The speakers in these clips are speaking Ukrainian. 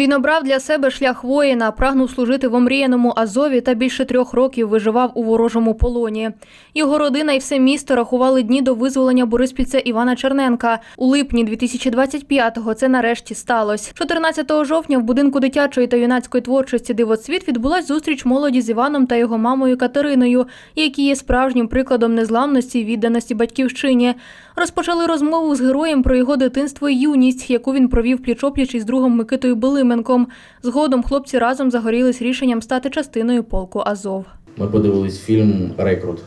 Він обрав для себе шлях воїна, прагнув служити в омріяному Азові та більше трьох років виживав у ворожому полоні. Його родина і все місто рахували дні до визволення бориспільця Івана Черненка. У липні 2025-го це нарешті сталося. 14 жовтня в будинку дитячої та юнацької творчості Дивоцвіт відбулась зустріч молоді з Іваном та його мамою Катериною, які є справжнім прикладом незламності і відданості батьківщині. Розпочали розмову з героєм про його дитинство і юність, яку він провів пліч-опліч із другом Микитою Билименком. Згодом хлопці разом загорілись рішенням стати частиною полку Азов. Ми подивились фільм Рекрут.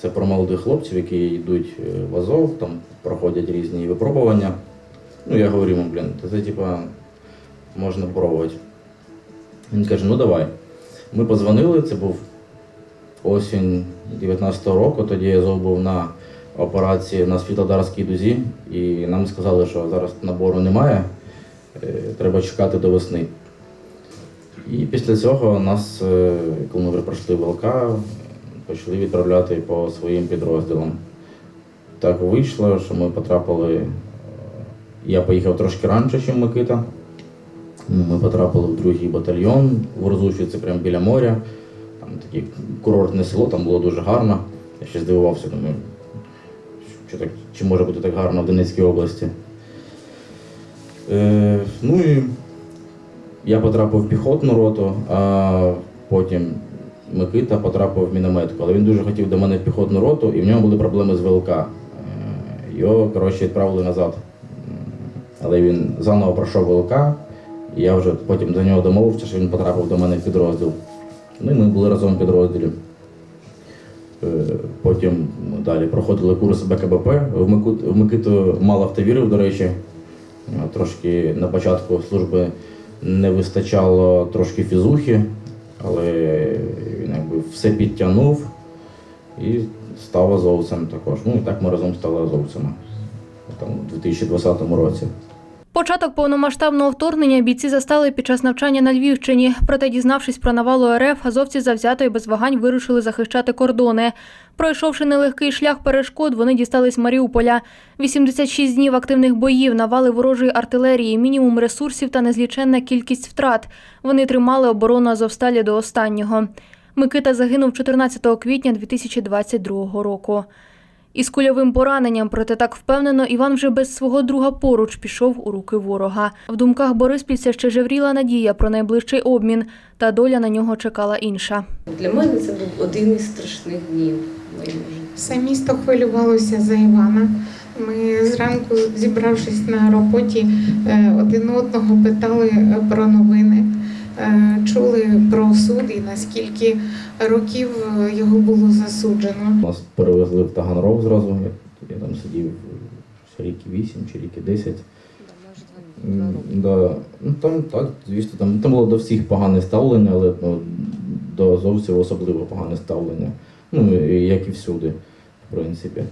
Це про молодих хлопців, які йдуть е, в Азов, там проходять різні випробування. Ну, я говорю йому, блін, це типа можна пробувати. Він каже, ну давай. Ми подзвонили, це був осінь 19-го року, тоді Азов був на операції на Світлодарській дузі, і нам сказали, що зараз набору немає, треба чекати до весни. І після цього нас, е, коли ми вже пройшли ВЛК, почали відправляти по своїм підрозділам. Так вийшло, що ми потрапили. е, Я поїхав трошки раніше, ніж Микита. Ми потрапили в другий батальйон в Орзуші, це прямо біля моря. Там таке курортне село, там було дуже гарно. Я ще здивувався, думаю, що так, чи може бути так гарно в Донецькій області. Е, ну і я потрапив в піхотну роту, а потім Микита потрапив в мінометку. Але він дуже хотів до мене в піхотну роту, і в нього були проблеми з ВЛК. Е, Його, коротше, відправили назад. Але він заново пройшов ВЛК, і я вже потім за нього домовився, що він потрапив до мене в підрозділ. Ну і ми були разом в підрозділі. Е, Потім далі проходили курс БКБП. В Микиту мало хто вірив, до речі. Е, Трошки на початку служби не вистачало трошки фізухи, але він якби все підтягнув і став азовцем також. Ну і так ми разом стали азовцями там, у 2020 році. Початок повномасштабного вторгнення бійці застали під час навчання на Львівщині. Проте, дізнавшись про навалу РФ, азовці завзято і без вагань вирушили захищати кордони. Пройшовши нелегкий шлях перешкод, вони дістались Маріуполя. 86 днів активних боїв, навали ворожої артилерії, мінімум ресурсів та незліченна кількість втрат. Вони тримали оборону Азовсталі до останнього. Микита загинув 14 квітня 2022 року. Із кульовим пораненням, проте так впевнено, Іван вже без свого друга поруч пішов у руки ворога. В думках Бориспільця ще жевріла надія про найближчий обмін, та доля на нього чекала інша. Для мене це був один із страшних днів. Все місто хвилювалося за Івана. Ми зранку, зібравшись на роботі, е, один одного питали е, про новини, чули про суд і наскільки років е, його було засуджено. Нас перевезли в Таганрог зразу. Я, там сидів ще ріки 8 чи ріки 10. Да. Ну, там так, звісно, там, там було до всіх погане ставлення, але ну, до азовців особливо погане ставлення. Ну, як і всюди, в принципі.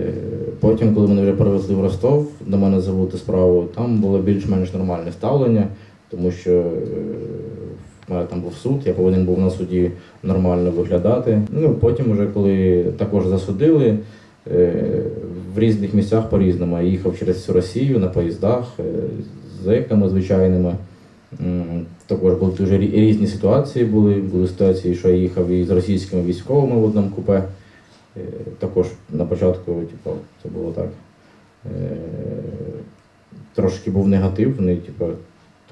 Е, Потім, коли мене вже перевезли в Ростов, до мене забути справу, там було більш-менш нормальне ставлення, тому що е, в мене там був суд, я повинен був на суді нормально виглядати. Ну, потім, вже коли також засудили, е, в різних місцях по-різному. Я їхав через всю Росію на поїздах е, з зеками звичайними. Також були дуже різні ситуації. Були, були ситуації, що я їхав і з російськими військовими в одному купе. Також на початку, типу, це було так. Трошки був негатив, вони, типу,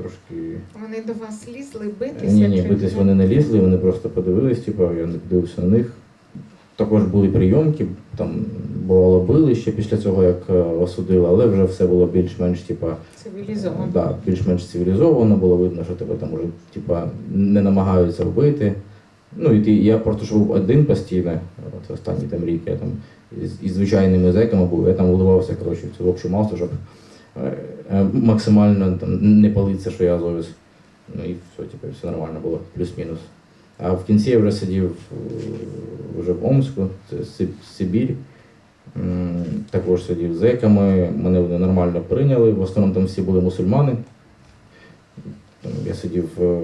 трошки. Вони до вас лізли битися? Ні, ні, битись вони не лізли, вони просто подивились, типу, я не подивився на них. Також були прийомки, там бувало били ще після цього, як е, осудили, але вже все було більш-менш, типа, Цивілізовано. да, більш-менш цивілізовано, було видно, що тебе там уже типа, не намагаються вбити. Ну і ти, я просто ж був один постійно, от останні там рік я там із, із звичайними зеками був, я там вливався коротше, в цю общу масу, щоб максимально там, не палитися, що я азовець. Ну і все, типу, все нормально було, плюс-мінус. А в кінці я вже сидів е, вже в Омську, це Си- Сибір. Також сидів зеками, мене вони нормально прийняли. В основному там всі були мусульмани. Я сидів е,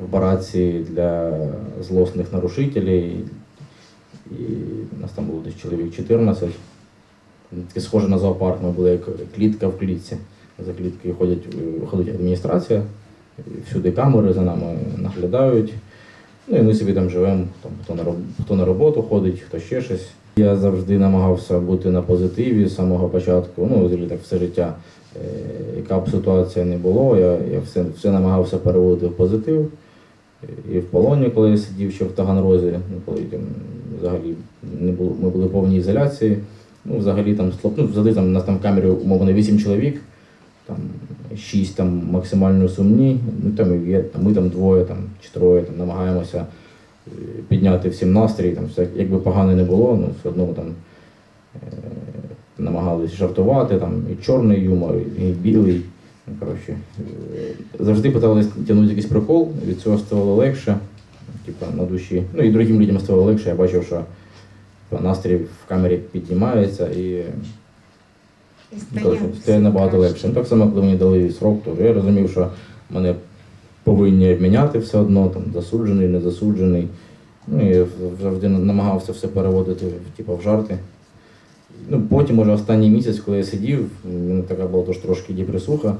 в бараці для злосних нарушителей. І нас там було десь чоловік 14. Таке схоже на зоопарк, ми були як клітка в клітці. За кліткою ходять, е, ходить адміністрація, всюди камери за нами наглядають. Ну і ми собі там живемо, там, хто, на, хто на роботу ходить, хто ще щось. Я завжди намагався бути на позитиві з самого початку, ну, взагалі так все життя. Е, яка б ситуація не було, я, я все, все намагався переводити в позитив. І в полоні, коли я сидів ще в Таганрозі, ну, коли там, взагалі не було, ми були в повній ізоляції. Ну, взагалі там ну, взагалі там у нас там в камері умовно 8 чоловік, там 6 там максимально сумні, ну там є, ми там двоє там, чи троє там, намагаємося е, підняти всім настрій, там, все, якби погано не було, ну все одно там е, намагались жартувати, там і чорний юмор, і білий. Ну, коротше, е, завжди питались тягнути якийсь прикол, від цього ставало легше, типа, на душі. Ну і другим людям ставало легше, я бачив, що настрій в камері піднімається і Ну, стає набагато легше. Ну, так само, коли мені дали срок, то я розумів, що мене повинні обміняти все одно, там, засуджений, не засуджений. Ну, і завжди намагався все переводити типу, в жарти. Ну, потім, може, останній місяць, коли я сидів, мене така була тож трошки депресуха,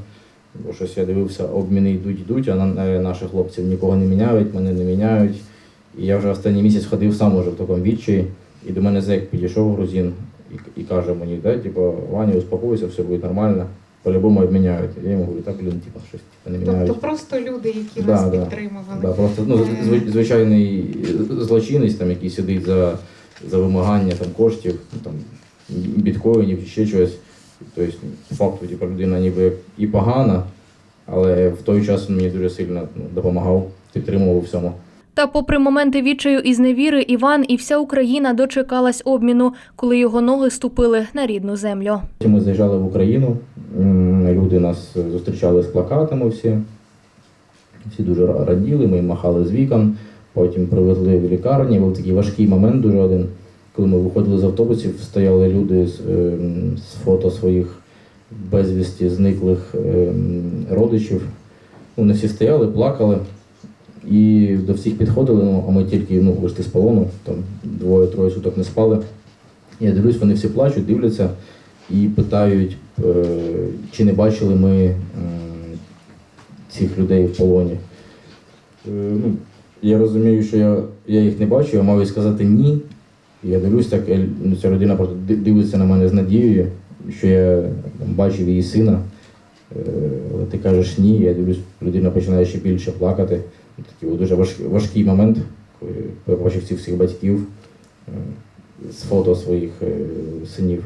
бо щось я дивився, обміни йдуть, йдуть, а на, наших хлопців нікого не міняють, мене не міняють. І я вже останній місяць ходив сам уже в такому відчаї, і до мене зек підійшов грузин і, і каже мені, да, типу, Ваня, успокойся, все буде нормально, по-любому обміняють. Я йому говорю, так, блін, типу, щось типу, не міняють. Тобто просто люди, які Да, вас да. підтримували. Да, просто ну, зв- звичайний злочинець, там, який сидить за, за вимагання там, коштів, ну, там, біткоїнів чи ще чогось. Тобто, факту, типу, людина ніби і погана, але в той час він мені дуже сильно ну, допомагав, підтримував у всьому. Та, попри моменти відчаю і зневіри, Іван і вся Україна дочекалась обміну, коли його ноги ступили на рідну землю. Ми заїжджали в Україну, люди нас зустрічали з плакатами всі. Всі дуже раділи, ми махали з вікон, потім привезли в лікарні. Був такий важкий момент дуже один. Коли ми виходили з автобусів, стояли люди з, ем, з фото своїх безвісті зниклих ем, родичів. Вони всі стояли, плакали. І до всіх підходили, ну, а ми тільки ну, вийшли з полону, там двоє-троє суток не спали. Я дивлюсь, вони всі плачуть, дивляться і питають, е, чи не бачили ми цих людей в полоні. Е, ну, я розумію, що я, я їх не бачу, я маю сказати ні. Я дивлюсь, так ну, ця людина просто дивиться на мене з надією, що я там, бачив її сина. Е, Але ти кажеш ні, я дивлюсь, людина починає ще більше плакати. Такий був дуже важкий, важкий момент, коли побачив цих всіх батьків е, з фото своїх е, синів.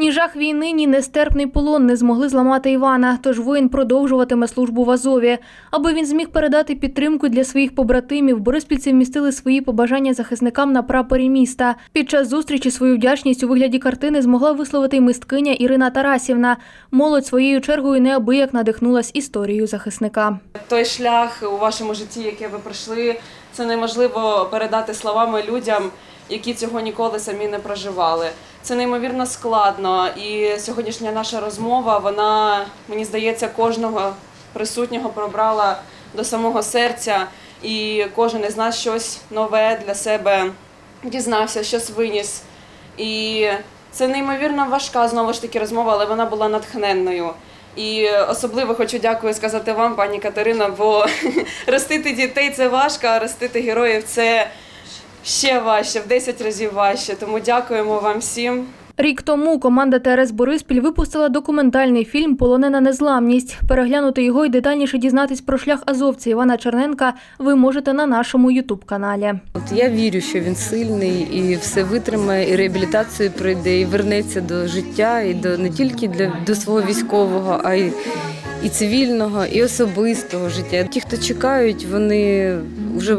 Ні жах війни, ні нестерпний полон не змогли зламати Івана, тож воїн продовжуватиме службу в Азові. Аби він зміг передати підтримку для своїх побратимів, бориспільці вмістили свої побажання захисникам на прапорі міста. Під час зустрічі свою вдячність у вигляді картини змогла висловити й мисткиня Ірина Тарасівна. Молодь своєю чергою неабияк надихнулась історією захисника. той шлях у вашому житті, яке ви пройшли, це неможливо передати словами людям, які цього ніколи самі не проживали. Це неймовірно складно. І сьогоднішня наша розмова, вона, мені здається, кожного присутнього пробрала до самого серця, і кожен із нас щось нове для себе дізнався, щось виніс. І це неймовірно важка знову ж таки розмова, але вона була натхненною. І особливо хочу дякую сказати вам, пані Катерина, бо ростити дітей це важко, а ростити героїв це ще важче, в 10 разів важче. Тому дякуємо вам всім. Рік тому команда ТРС Бориспіль випустила документальний фільм Полонена незламність. Переглянути його і детальніше дізнатись про шлях азовця Івана Черненка ви можете на нашому Ютуб каналі. От я вірю, що він сильний і все витримає, і реабілітацію пройде, і вернеться до життя, і до не тільки для до свого військового, а й і цивільного, і особистого життя. Ті, хто чекають, вони вже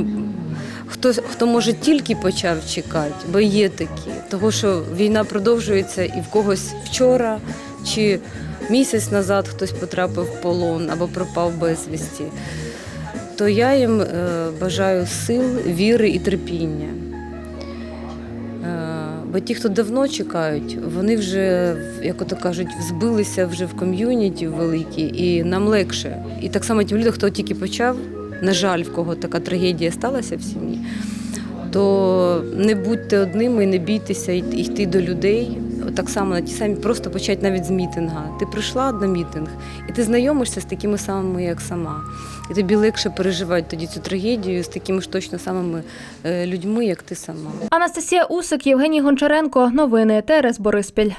хто, хто може тільки почав чекати, бо є такі, того що війна продовжується і в когось вчора чи місяць назад хтось потрапив в полон або пропав безвісті то я їм е, бажаю сил, віри і терпіння. Е, Бо ті, хто давно чекають, вони вже, як ото кажуть, збилися вже в ком'юніті великі, і нам легше. І так само ті люди, хто тільки почав, на жаль, в кого така трагедія сталася в сім'ї, то не будьте одними і не бійтеся йти до людей. так само на ті самі, просто почати навіть з мітинга. Ти прийшла на мітинг, і ти знайомишся з такими самими, як сама. І тобі легше переживати тоді цю трагедію з такими ж точно самими е, людьми, як ти сама. Анастасія Усик, Євгеній Гончаренко. Новини ТРС Бориспіль.